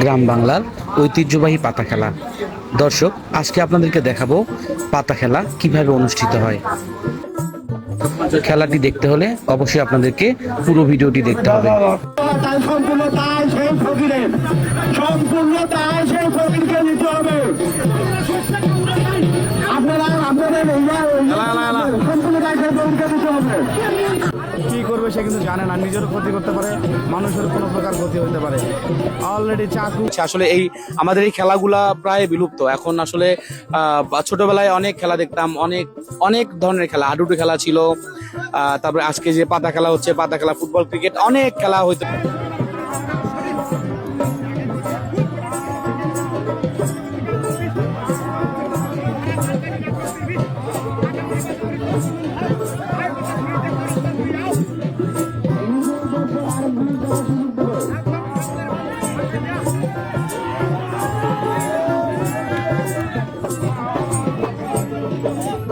গ্রাম বাংলার ঐতিহ্যবাহী পাতা খেলা। দর্শক, আজকে আপনাদেরকে দেখাবো পাতা খেলা কীভাবে অনুষ্ঠিত হয়। খেলাটি দেখতে হলে অবশ্যই আপনাদেরকে পুরো ভিডিওটি দেখতে হবে। সম্পূর্ণ হবে। কি করবে সে কিন্তু জানে না নিজের ক্ষতি করতে পারে, মানুষের কোনো প্রকার ক্ষতি হতে পারে। অলরেডি চাকু আসলে এই আমাদের এই খেলাগুলা প্রায় বিলুপ্ত। এখন আসলে ছোটবেলায় অনেক খেলা দেখতাম, অনেক অনেক ধরনের খেলা। হাডুডু খেলা ছিল তারপরে আজকে যে পাতা খেলা হচ্ছে, পাতা খেলা, ফুটবল, ক্রিকেট, অনেক খেলা হইতো